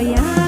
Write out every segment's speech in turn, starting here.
yeah.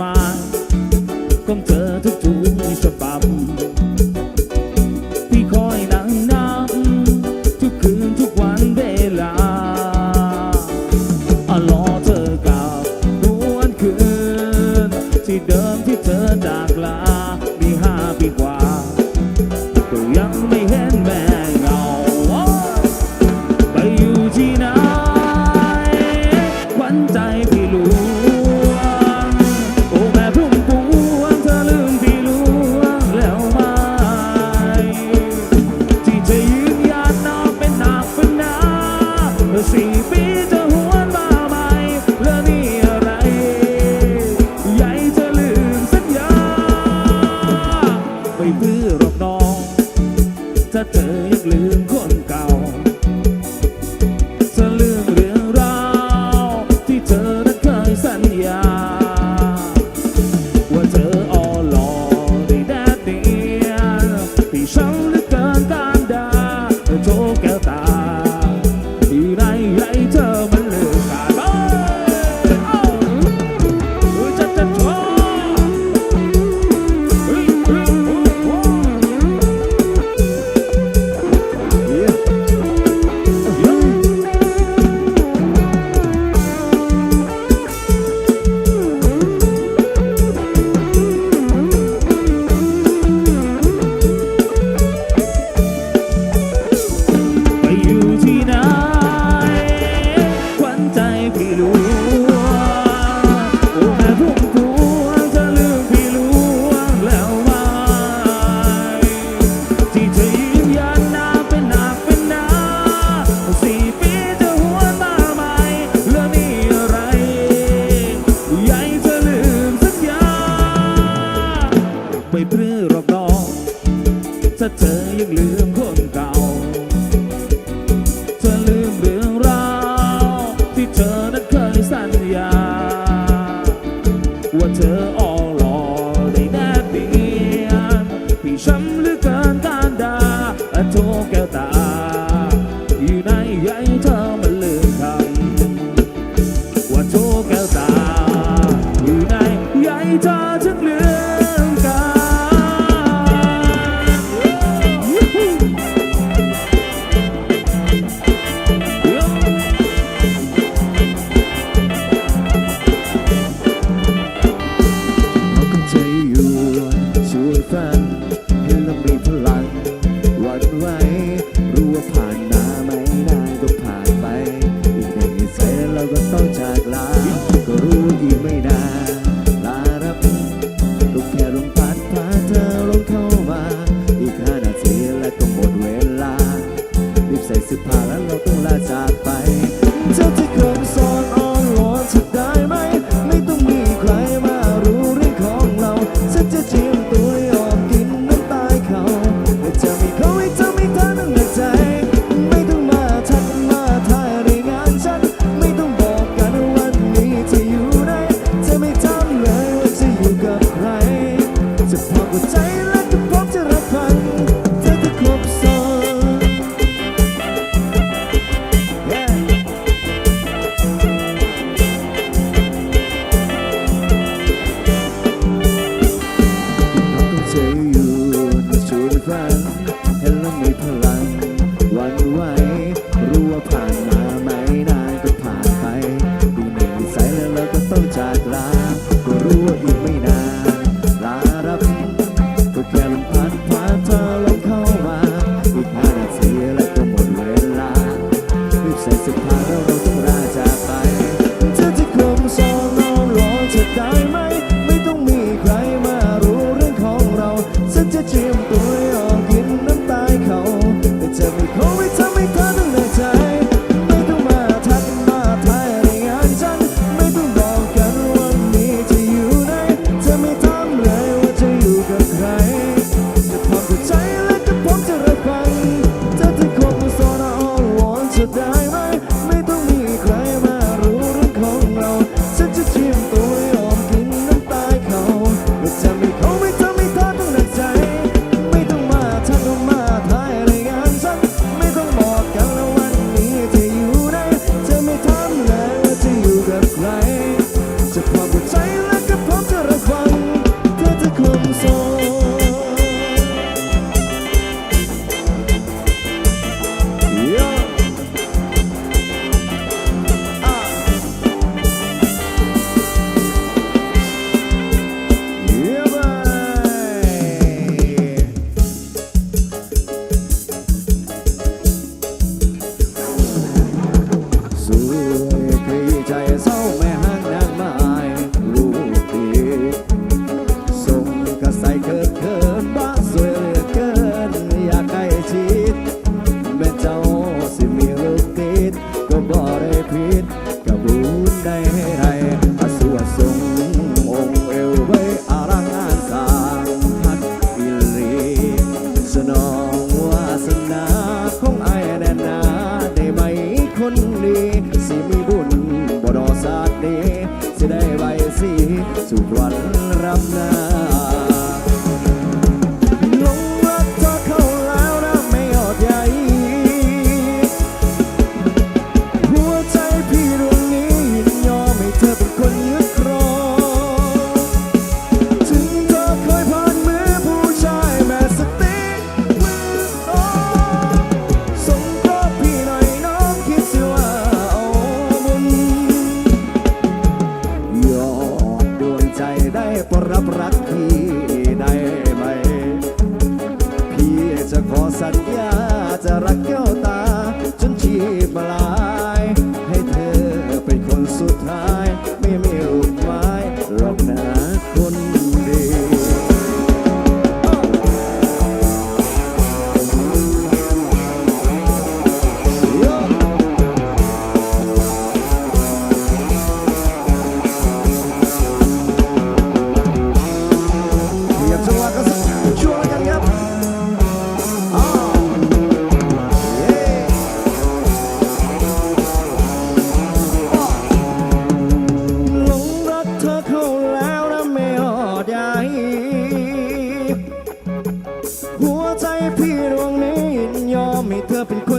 มาของเธอทุกทุกฉบับ ว่ ฉัน up and quick.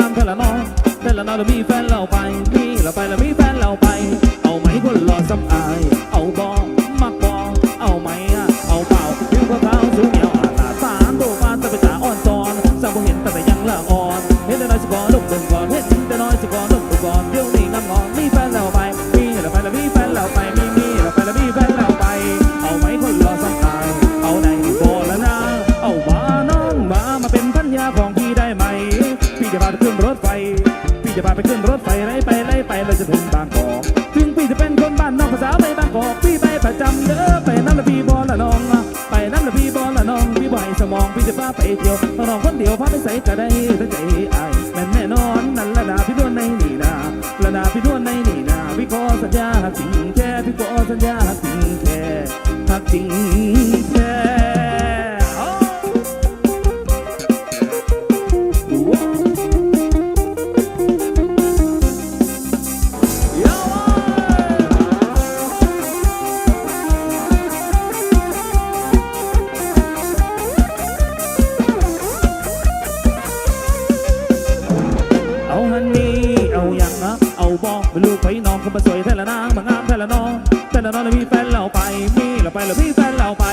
ละนามึงงามแค่ละน้องแค่ละน้องเรามีแฟนเราไป มีเราไปแล้วมีแฟนเราไป เอาไหมคนหล่อสำอาย ประจำเด้อไปน้ำละพี่บอลละน้องไปน้ำละพี่บอลละน้องพี่บ่อยสมองพี่จะพาไปเที่ยวน้องคนเดียวพาไปใส่กระได้ถ้าใจไอ้แม่นแน่นอนนั่นละดาพี่นวนในนี่นาละดาพี่นวนในนี่นาพี่ขอสัญญาสิ่งแค่พี่ขอสัญญาสิ่งแค่หักสิ่งแค่ันนี่เอาอย่างนะเอาบอกไปลูกไปน้องก็มาสวยแต่ละนางมางามแต่ละน้องแต่ละน้องแล้วมีแฟนเราไปมีเราไปแล้วมีแฟนเราไป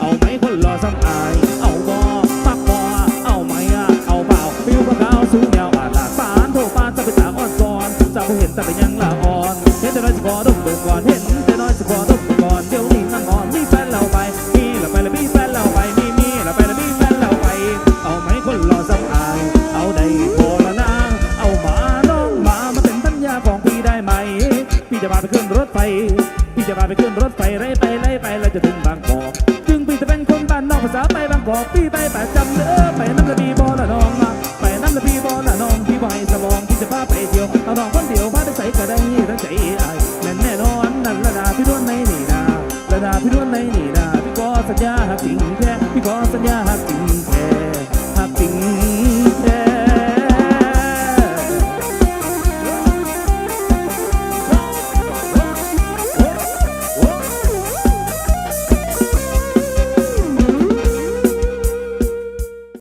เอาไหมคนรอสำอาย เอาบอปักบอเอาไหมอะเอาเปล่าฟิวปะกาวสูงยาวอาลาดปานโทปานจะไปตาอ่อนก่อนจะไปเห็นแต่ไปยังหละ รถไฟ พี่จะพาไปขึ้นรถไฟไล่ไปไล่ไปเราจะถึงบางกอกถึงพี่จะเป็นคนบ้านนอกภาษาไปบางกอกพี่ไปประจำเด้อไปน้ำละบีบอละน้องมาไปน้ำละบีบอละน้องพี่บอยสมองพี่จะพาไปเที่ยวเอาน้องคนเดียวพาไปใส่ก็ได้ทั้งใจไอายแน่นแน่นอนนั่นละดาพี่ด้วนในนี่นาละดาพี่ด้วนในนี่นาพี่ขอสัญญาหักจริงแค่พี่ขอสัญญา